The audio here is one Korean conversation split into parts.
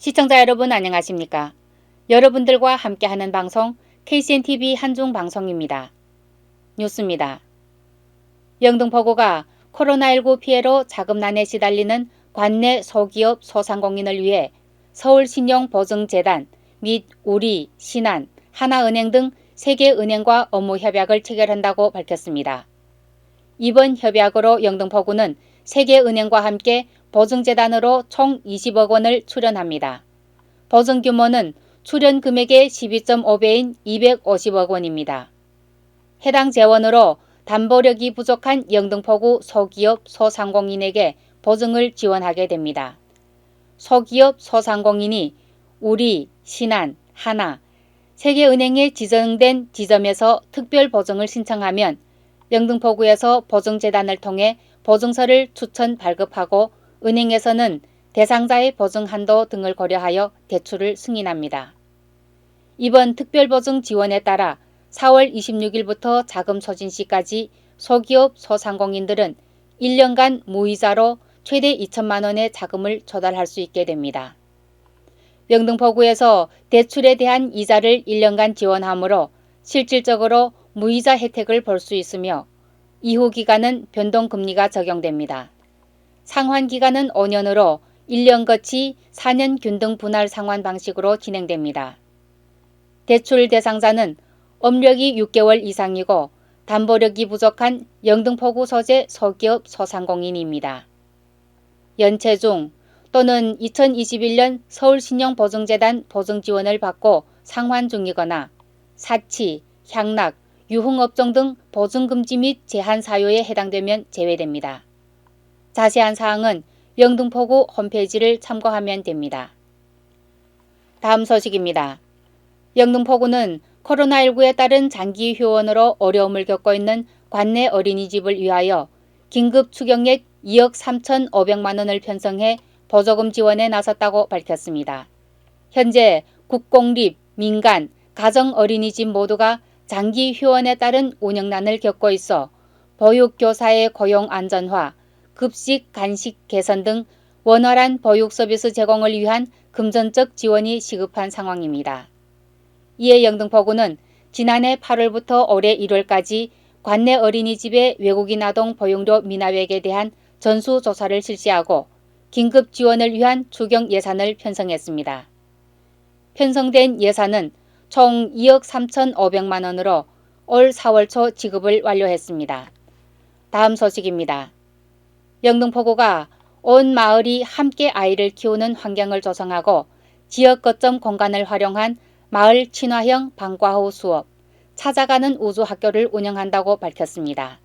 시청자 여러분 안녕하십니까? 여러분들과 함께하는 방송 KCNTV 한중 방송입니다. 뉴스입니다. 영등포구가 코로나19 피해로 자금난에 시달리는 관내 소기업 소상공인을 위해 서울신용보증재단 및 우리, 신한, 하나은행 등 3개 은행과 업무 협약을 체결한다고 밝혔습니다. 이번 협약으로 영등포구는 3개 은행과 함께 보증재단으로 총 20억 원을 출연합니다. 보증 규모는 출연 금액의 12.5배인 250억 원입니다. 해당 재원으로 담보력이 부족한 영등포구 소기업 소상공인에게 보증을 지원하게 됩니다. 소기업 소상공인이 우리, 신한, 하나, 세계은행에 지정된 지점에서 특별 보증을 신청하면 영등포구에서 보증재단을 통해 보증서를 추천 발급하고 은행에서는 대상자의 보증 한도 등을 고려하여 대출을 승인합니다. 이번 특별보증 지원에 따라 4월 26일부터 자금 소진 시까지 소기업 소상공인들은 1년간 무이자로 최대 2천만 원의 자금을 조달할 수 있게 됩니다. 영등포구에서 대출에 대한 이자를 1년간 지원하므로 실질적으로 무이자 혜택을 볼 수 있으며 이후 기간은 변동금리가 적용됩니다. 상환 기간은 5년으로 1년 거치 4년 균등 분할 상환 방식으로 진행됩니다. 대출 대상자는 업력이 6개월 이상이고 담보력이 부족한 영등포구 소재 소기업 소상공인입니다. 연체 중 또는 2021년 서울신용보증재단 보증 지원을 받고 상환 중이거나 사치, 향락, 유흥업종 등 보증금지 및 제한 사유에 해당되면 제외됩니다. 자세한 사항은 영등포구 홈페이지를 참고하면 됩니다. 다음 소식입니다. 영등포구는 코로나19에 따른 장기 휴원으로 어려움을 겪고 있는 관내 어린이집을 위하여 긴급 추경액 2억 3천5백만 원을 편성해 보조금 지원에 나섰다고 밝혔습니다. 현재 국공립, 민간, 가정 어린이집 모두가 장기 휴원에 따른 운영난을 겪고 있어 보육교사의 고용 안전화, 급식, 간식 개선 등 원활한 보육 서비스 제공을 위한 금전적 지원이 시급한 상황입니다. 이에 영등포구는 지난해 8월부터 올해 1월까지 관내 어린이집의 외국인 아동 보육료 미납액에 대한 전수조사를 실시하고 긴급 지원을 위한 추경 예산을 편성했습니다. 편성된 예산은 총 2억 3천5백만 원으로 올 4월 초 지급을 완료했습니다. 다음 소식입니다. 영등포구가 온 마을이 함께 아이를 키우는 환경을 조성하고 지역 거점 공간을 활용한 마을 친화형 방과 후 수업, 찾아가는 우주학교를 운영한다고 밝혔습니다.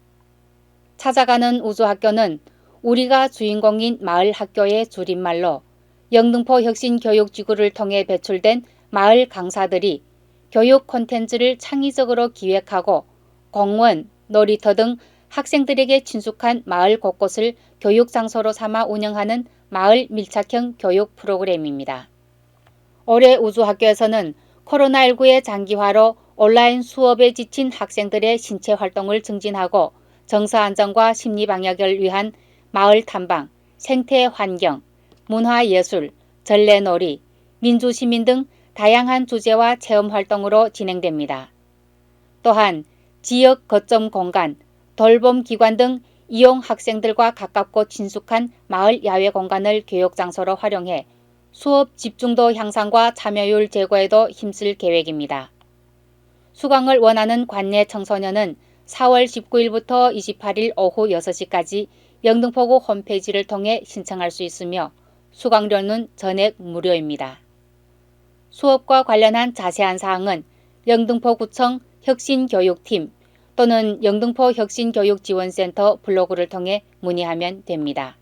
찾아가는 우주학교는 우리가 주인공인 마을 학교의 줄임말로 영등포 혁신교육지구를 통해 배출된 마을 강사들이 교육 콘텐츠를 창의적으로 기획하고 공원, 놀이터 등 학생들에게 친숙한 마을 곳곳을 교육 장소로 삼아 운영하는 마을 밀착형 교육 프로그램입니다. 올해 우주학교에서는 코로나19의 장기화로 온라인 수업에 지친 학생들의 신체 활동을 증진하고 정서 안정과 심리 방역을 위한 마을 탐방, 생태 환경, 문화 예술, 전래놀이, 민주 시민 등 다양한 주제와 체험 활동으로 진행됩니다. 또한 지역 거점 공간, 돌봄 기관 등 이용 학생들과 가깝고 친숙한 마을 야외 공간을 교육 장소로 활용해 수업 집중도 향상과 참여율 제고에도 힘쓸 계획입니다. 수강을 원하는 관내 청소년은 4월 19일부터 28일 오후 6시까지 영등포구 홈페이지를 통해 신청할 수 있으며 수강료는 전액 무료입니다. 수업과 관련한 자세한 사항은 영등포구청 혁신교육팀 또는 영등포 혁신교육지원센터 블로그를 통해 문의하면 됩니다.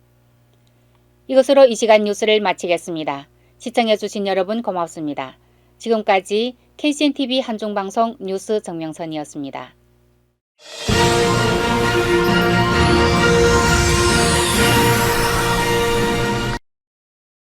이것으로 이 시간 뉴스를 마치겠습니다. 시청해주신 여러분 고맙습니다. 지금까지 KCNTV 한중방송 뉴스 정명선이었습니다.